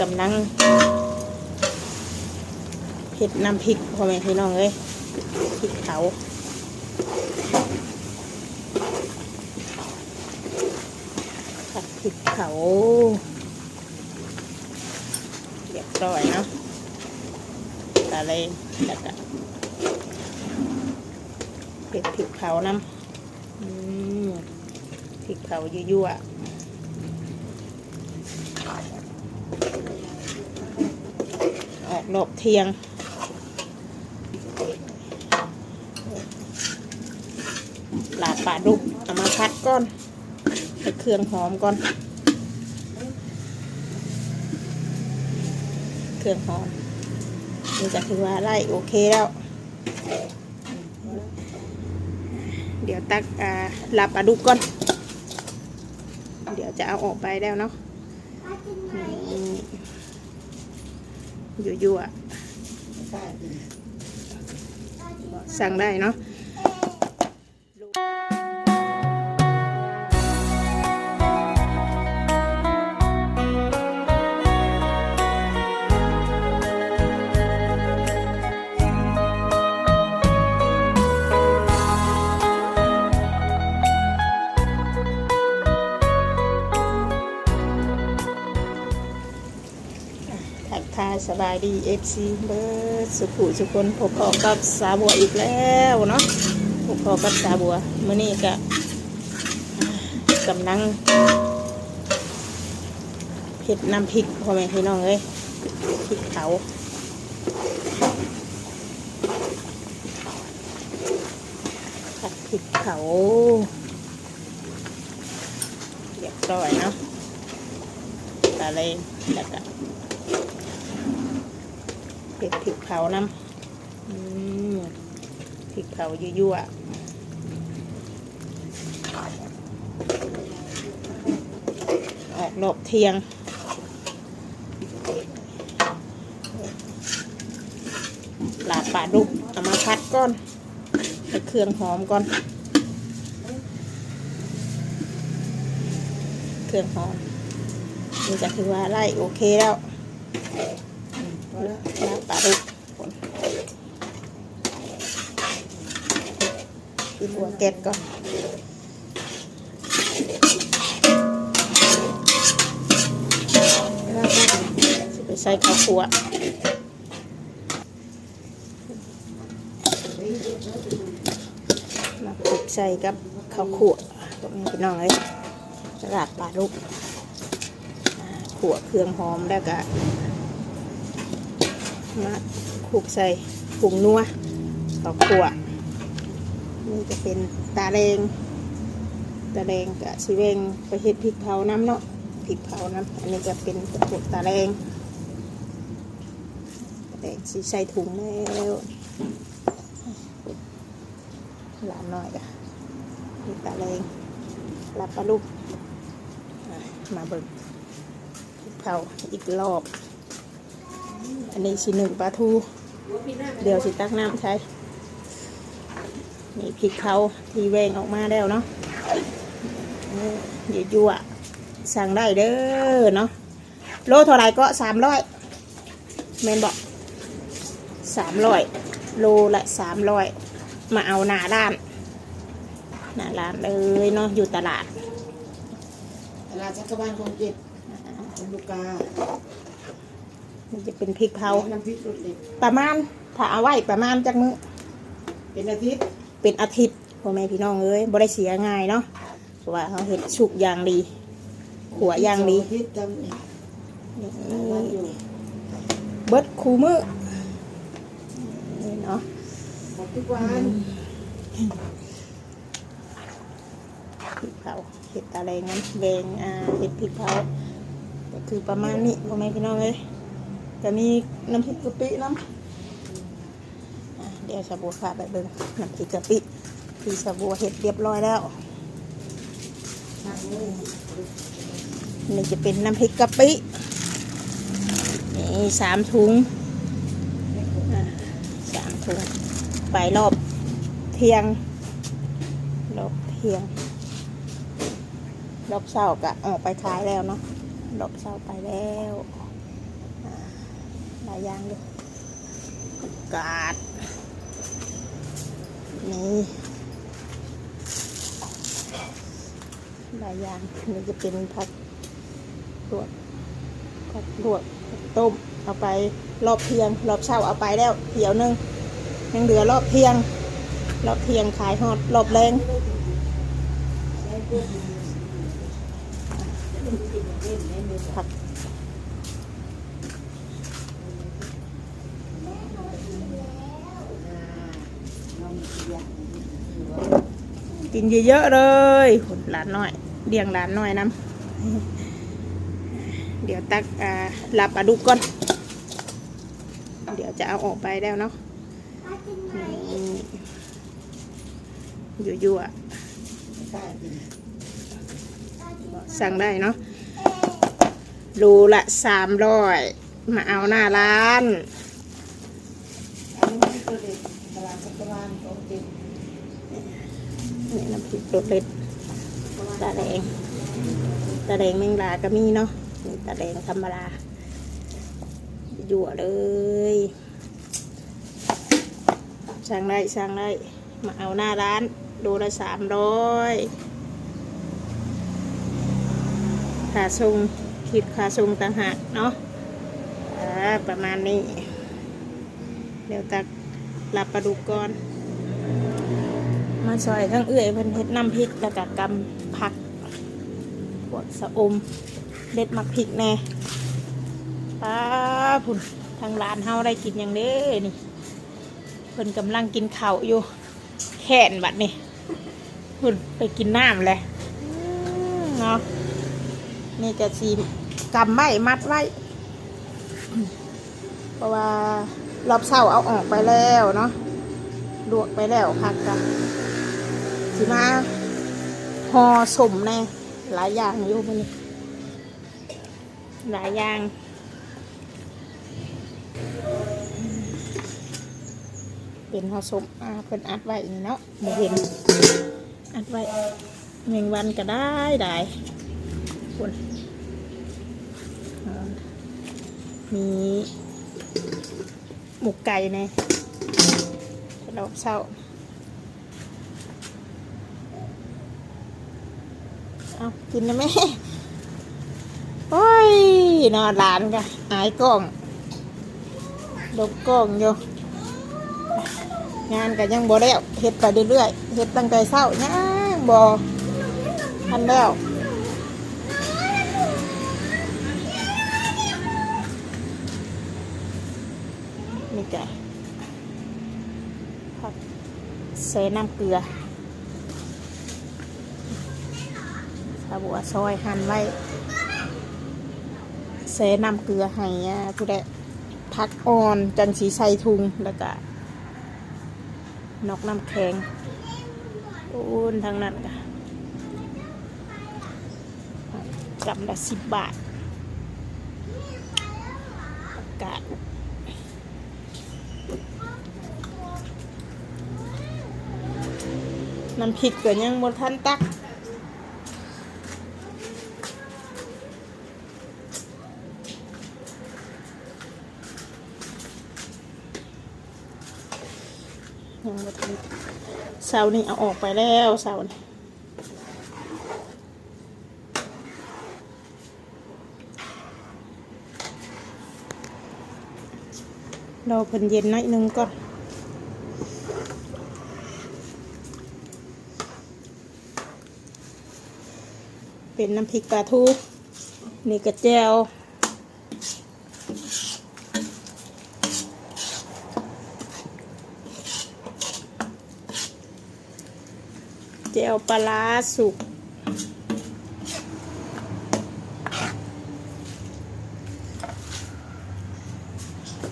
กำลังเผ็ดน้ำพริกพ่อแม่พี่น้องเอ้ยพริกเผาผัดพริกเผาเรียบร้อยเนาะตะเลงแล้วก็เผ็ดพริกเผาน้ำพริกเผายั่วๆ ออก ดอกเทียงลาดปลาดุกเอามาพัดก่อนใส่เครื่องหอมก่อน เครื่องหอมนี่จะถือว่าไล่โอเคแล้ว เดี๋ยวตักอาลาบปลาดุกก่อน เดี๋ยวจะเอาออกไปแล้วเนาะ ยั่วๆสั่งได้เนาะ ทักทายสบายดีเอฟซีเบิร์ดสุขุสุคนพบพอกับสาบัวอีกแล้วเนาะพบพอกับสาบัวมื่อนี้ก็กำลังเผ็ดน้ำพริกพ่อแม่พี่น้องเอ้ยพริกเผาผัดพริกเผาเรียบร้อยเนาะตะเลงแล้วก็ เผ็ดพริกเผาน้ำอืมพริกเผายั่วๆออกดอกเทียงลาดปลาดุกเอามาพัดก่อนใส่เครื่องหอมก่อน เครื่องหอมนี่จะถือว่าไล่โอเคแล้ว ลาบปลาดุกคนอีหัวเก็ดก่อนสิไปใส่ข้าวคั่วมาคลุกใส่กับข้าวคั่วตรงนี้พี่น้องเลยสลัดปลาดุกขั่วเครื่องหอมแล้วก็ มาคลุกใส่ผงนัวข้าวคั่วนี่จะเป็นตาแดงตาแดงกับชีเวงไปเฮ็ดพริกเผาน้ำเนาะพริกเผาน้ำอันนี้จะเป็นพวกตาแดงตาแดงสีใส่ถุงแล้วหลานหน่อยกะนี่ตาแดงรับปลาลูกมาเบิ่งพริกเผาอีกรอบ อันนี้สิหนึ่งปลาทู เดี๋ยวสิตักน้ำใช้นี่พริกเขาที่แวงออกมาแล้วเนาะเดี๋ยวยั่วสั่งได้เด้อเนาะโลเท่าไรก็สามร้อยเมนบอกสามร้อยโลละสามร้อยมาเอาหน้าด้านหน้าร้านเลยเนาะอยู่ตลาดตลาดจักรบาลคงเจ็ดของลูกกา มันจะเป็นพริกเผา น้ำพริกสุดเด็ดประมาณ ถ้าเอาไว้ประมาณจักมื้อ เป็นอาทิตย์เป็นอาทิตย์พ่อแม่พี่น้องเอ้ยบ่ได้เสียง่ายเนาะ เพราะว่าเขาเห็ดสุกอย่างดีขัวอย่างดี สอาทิตย์จำเนี่ยนี่วันอยู่เบิดคูมือนี่เนาะ หมดทุกวันพริกเผาเห็ดตาแรงนั้นแดงอ่าเห็ดพริกเผาก็คือประมาณนี้พ่อแม่พี่น้องเอ้ย ก็มีน้ำพริกกะปิน้ำเดี๋ยวสาบัวค่ะไปเบิ่งน้ำพริกกะปิที่สาบัวเห็ดเรียบร้อยแล้วนี่จะเป็นน้ำพริกกะปินี่สามถุงสามถุงไปรอบเที่ยงรอบเที่ยงรอบเช้าก็ออกไปขายแล้วเนาะรอบเช้าไปแล้ว หลายอย่างเลยกาดนี่หลายอย่างนี่จะเป็นผักลวกผักลวกผักต้มเอาไปรอบเที่ยง รอบเช้าเอาไปแล้วเที่ยวหนึงยังเหลือรอบเที่ยง รอบเที่ยงขายฮอดรอบแรงผัก กินเยอะๆเลยหุ่นหลานน้อยเลี้ยงหลานน้อยน้ำเดี๋ยวตักอ่าลาปลาดุกก่อน เดี๋ยวจะเอาออกไปแล้วเนาะนี่ยั่วๆใช่กินสั่งได้เนาะโลละสามร้อยมาเอาหน้าร้าน อันนี้คือเด็กตลาดจักรวาลของเก็บ น้ำพริกรสเล็ดตาแดงตาแดงแมงลาก็มีเนาะตาแดงธรรมดายั่วเลยสั่งได้สั่งได้มาเอาหน้าร้านโลละสามร้อยค่าส่งคิดค่าส่งต่างหากเนาะประมาณนี้ เดี๋ยวตักรับปลาดุกก่อน มาซอยทั้งเอื้อยเพิ่นเฮ็ดน้ำพริกแล้วก็กำผักพวกสะอมเด็ดมักพริกแน่ป้าพุ่นทางร้านเฮาได้กินอย่างเด้นี่เพิ่นกำลังกินข้าวอยู่แขนบัดนี่พุ่นไปกินน้ำเลยเนาะนี่จะสีกำไว้มัดไว้เพราะว่ารอบเช้าเอาออกไปแล้วเนาะลวกไปแล้วผักกะ สิมาห่อสมแน่หลายอย่างอยู่มันนี่หลายอย่างเป็นห่อสมอ่าเป็นอัดไว้นี่เนาะไม่เห็นอัดไว้แมงวันก็ได้ได้คนมีหมูไก่แน่เราเช้า เอากินนะแม่โอ้ยนอนหลานกะอายกล้องดบกล้องอยู่งานก็ยังบ่แล้วเฮ็ดไปเรื่อยๆเฮ็ดตั้งแต่เช้ายังบ่ทันแล้วนี่ไก่ผักใส่น้ำเกลือ สาบัวซอยหั่นไว้เสน้ำเกลือให้ผู้ใดพักอ่อนจังสีใส่ถุงแล้วก็นอกน้ำแข็งอูนทางนั้นก็กำละสิบบาทอากาศน้ำพริกก็ยังบนทันตัก ยังบ่ทันเสานี่เอาออกไปแล้วเสานี่รอเพิ่นเย็นหน่อยนึงก่อนเป็นน้ำพริกปลาทูนี่กระเจียว เจลปลาร้าสุก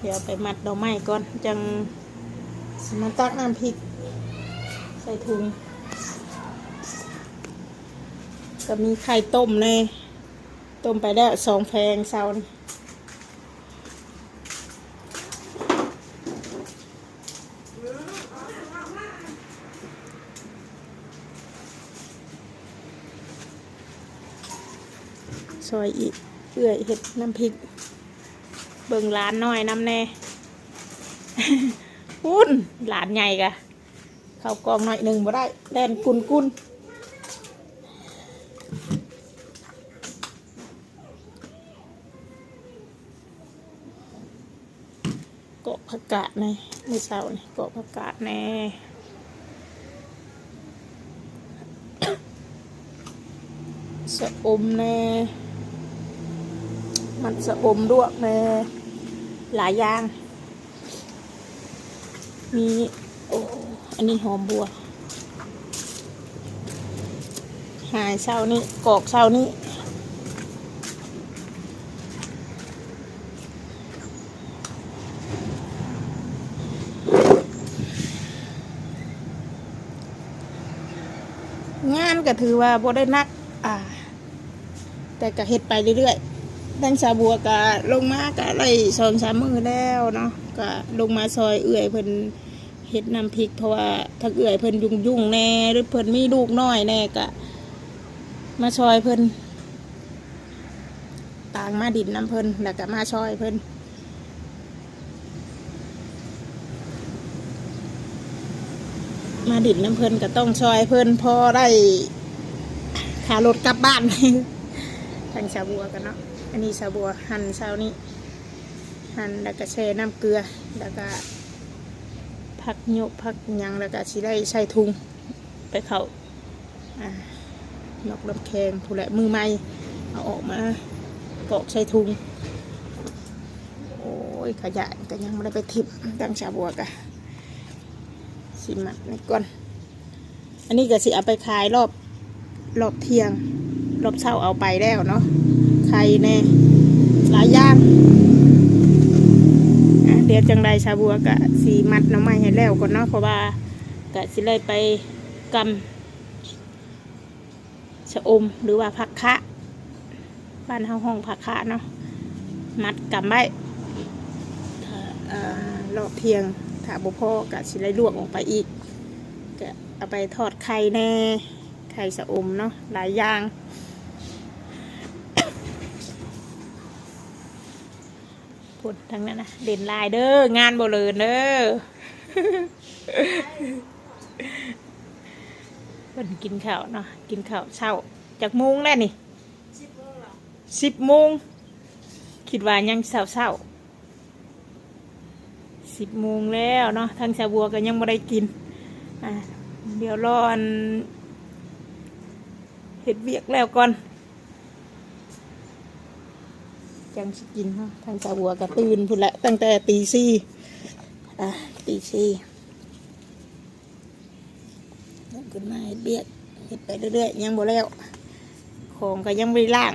เดี๋ยวไปมัดดอกไม้ก่อน จังสมาตักน้ำพริก ใส่ถุง ก็มีไข่ต้มในต้มไปแล้วสองแพงเซานี่ ซอยอีกเอื่อยเห็ดน้ำพริก เบิ่งหลานน้อยน้ำแน่ปุ้นหลานใหญ่กะเข้ากองหน่อยหนึ่งบ่ได้แล่นกุนกุนเกาะผักกาดในมือเช้านี่เกาะผักกาดแน่สะอมแน่ มันสะอมด้วยแน่หลายอย่าง มี โอ้อันนี้หอมบัว หายเช้านี้กอกเช้านี้งานก็ถือว่าบ่ได้นัก อ่า แต่ก็เฮ็ดไปเรื่อยๆ ดังสาบัวก็ลงมาก็ไล่สองสามมือแล้วเนาะก็ลงมาซอยเอื่อยเพิ่นเฮ็ดน้ำพริกเพราะว่าถ้าเอื่อยเพิ่นยุ่งยุ่งๆแน่หรือเพิ่นมีลูกน้อยแน่ก็มาซอยเพิ่นต่างมาดินน้ำเพิ่นแล้วก็มาซอยเพิ่นมาดินน้ำเพิ่นก็ต้องซอยเพิ่นพอได้ขารถกลับบ้านทางชาบัวกันเนาะ อันนี้ชาบัวหั่นเช้านี้หั่นแล้วก็แช่น้ำเกลือแล้วก็พักโยกพักหยังแล้วก็สิได้ใส่ถุงไปเขาอ่านอกลำแขงผู้แหละมือใหม่เอาออกมาเกรอกใส่ถุงโอ้ยขยะก็ยังไม่ได้ไปทิพดังชาบัวกะสิมัดนี่ก่อนอันนี้ก็สิเอาไปขายรอบรอบเที่ยง รอบเช้าเอาไปแล้วเนาะ ไข่แน่หลายอย่างเดี๋ยวจังใดชาบัวกะสีมัดน้ำไม้ให้แล้วก่อนเนาะเพราะว่ากะสิเลยไปกำชะอมหรือว่าผักคะบ้านเฮาห้องผักคะเนาะมัดกำไว้ถ้าเอ่อรอบเทียงถ้าบุพ่อกะสิเลยลวกออกไปอีกกะเอาไปทอดไข่แน่ไข่สะอมเนาะหลายอย่าง พูดทั้งนั้นนะเด่นลายเด้องานบเลินเด้อเพิ่นกินข้าวเนาะกินข้าวเช้าจากมุงแล้วนี่สิบโมงคิดว่ายังเช้าเช้าสิบโมงแล้วเนาะทางชาวบัวก็ยังไม่ได้กินอะเดี๋ยวรออันเห็ดเวียกแล้วก่อน จังสกินเนาะทางสาวัวก็ตื่นพุ่นละตั้งแต่ตีสี่อะตีสี่ลุกขึ้นมาเห็ดเวียกเห็ดไปเรื่อยๆยังบ่แล้วของก็ยังไม่ล่าง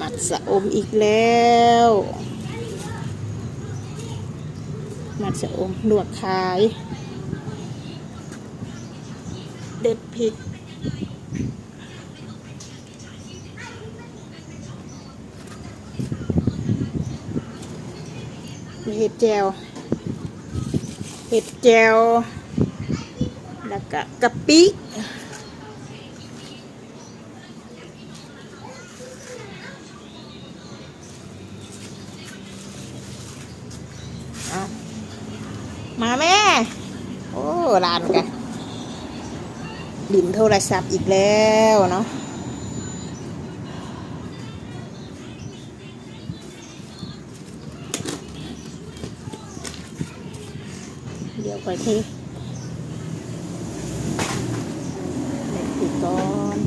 มัดสะอมอีกแล้ว มัดสะอมลวกขาย เด็ดพริก เห็ดแจวเห็ดแจวแล้วก็กะปิอามาแม่ โอ้ลานกันดินโทรศัพท์อีกแล้วเนาะ ทีเล็กติดก่อน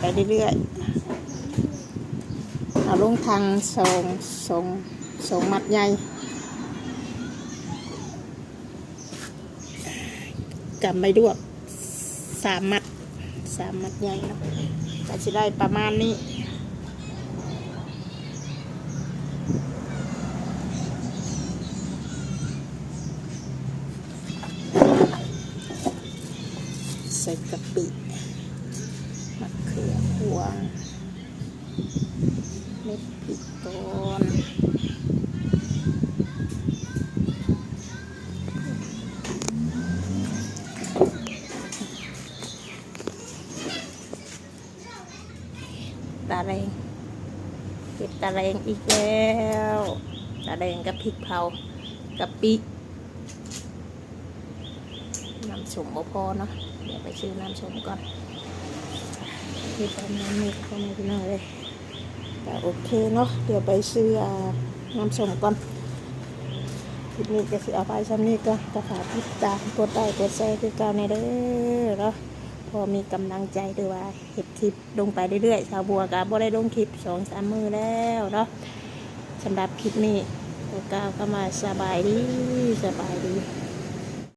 ไปเรื่อยๆเอาลงทางสองสองสองมัดใหญ่กำไม่ด้วยสามมัดสามมัดใหญ่เนาะก็จะได้ประมาณนี้ ส่กะปิมะเขือพวงเม็ดพริกก่อนตาแรงเห็ดตาแรงอีกแล้ว ตาแรงกับพริกเผากับปิ สมบ่พอเนาะเดี๋ยวไปซื้อน้ำสมก่อนเห็ดประมาณนี้ก็ไม่เป็นไรเลยแต่โอเคเนาะเดี๋ยวไปซื้ออ่าน้ำสมก่อนคลิปนี้ก็สิเอาไปซ้ำนี้ก็ก็ฝากติดตามกดไลค์กดแชร์คือเก่าในเด้อเนาะพอมีกำลังใจด้วยว่าเห็ดคลิปลงไปเรื่อยๆสาวบัวกับบ่ได้ลงคลิปสองสามมือแล้วเนาะสำหรับคลิปนี้ก็กล่าวก็มาสบายดีสบายดี